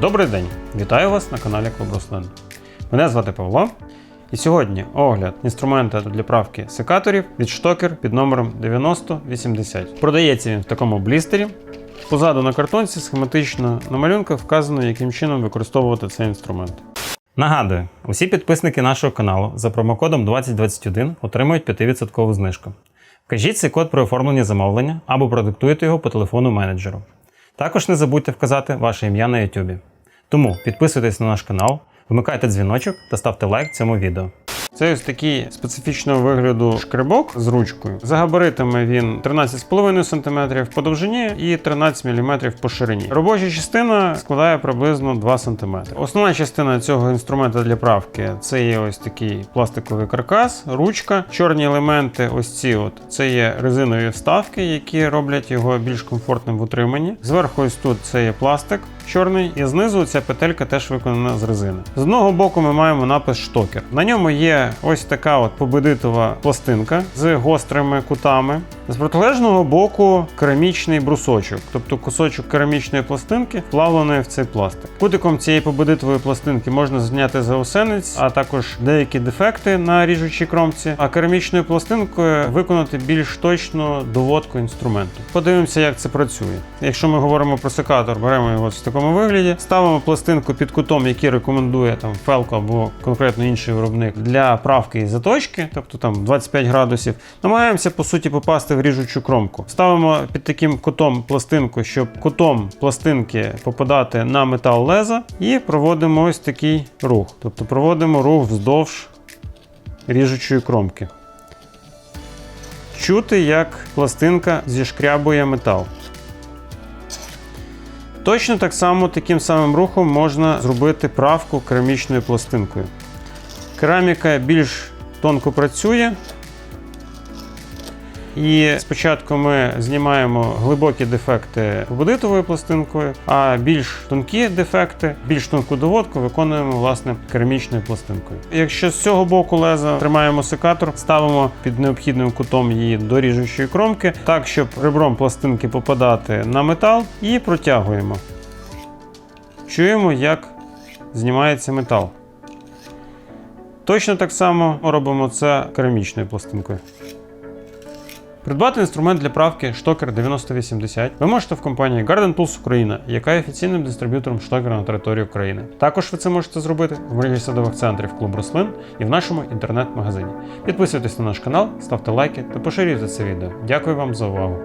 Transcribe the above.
Добрий день! Вітаю вас на каналі Клуб Рослин. Мене звати Павло. І сьогодні огляд інструмента для правки секаторів від штокер під номером 9080. Продається він в такому блістері. Позаду на картонці схематично на малюнках вказано, яким чином використовувати цей інструмент. Нагадую, усі підписники нашого каналу за промокодом 2021 отримують 5% знижку. Вкажіть цей код при оформленні замовлення або продиктуйте його по телефону менеджеру. Також не забудьте вказати ваше ім'я на YouTube. Тому підписуйтесь на наш канал, вмикайте дзвіночок та ставте лайк цьому відео. Це ось такий специфічного вигляду шкребок з ручкою. За габаритами він 13,5 см по довжині і 13 мм по ширині. Робоча частина складає приблизно 2 см. Основна частина цього інструмента для правки це є ось такий пластиковий каркас, ручка. Чорні елементи, ось ці от це є резинові вставки, які роблять його більш комфортним в утриманні. Зверху ось тут це є пластик чорний, і знизу ця петелька теж виконана з резини. З одного боку ми маємо напис штокер. На ньому є ось така от победитова пластинка з гострими кутами. З протилежного боку керамічний брусочок, тобто кусочок керамічної пластинки, вплавлений в цей пластик. Кутиком цієї победитової пластинки можна зняти заусенець, а також деякі дефекти на ріжучій кромці, а керамічною пластинкою виконати більш точну доводку інструменту. Подивимося, як це працює. Якщо ми говоримо про секатор, беремо його в такому вигляді, ставимо пластинку під кутом, який рекомендує там Фелко або конкретно інший виробник для правки і заточки, тобто там 25 градусів. Намагаємося по суті попасти в ріжучу кромку. Ставимо під таким кутом пластинку, щоб кутом пластинки попадати на метал леза, і проводимо ось такий рух. Тобто проводимо рух вздовж ріжучої кромки. Чути, як пластинка зішкрябує метал. Точно так само таким самим рухом можна зробити правку керамічною пластинкою. Кераміка більш тонко працює. І спочатку ми знімаємо глибокі дефекти побудитовою пластинкою, а більш тонкі дефекти, більш тонку доводку виконуємо власне керамічною пластинкою. Якщо з цього боку леза тримаємо секатор, ставимо під необхідним кутом її до ріжучої кромки, так щоб ребром пластинки попадати на метал, і протягуємо. Чуємо, як знімається метал. Точно так само робимо це керамічною пластинкою. Придбати інструмент для правки штокер 9080 ви можете в компанії Garden Tools Україна, яка є офіційним дистриб'ютором штокера на території України. Також ви це можете зробити в мережі садових центрів Клуб Рослин і в нашому інтернет-магазині. Підписуйтесь на наш канал, ставте лайки та поширюйте це відео. Дякую вам за увагу.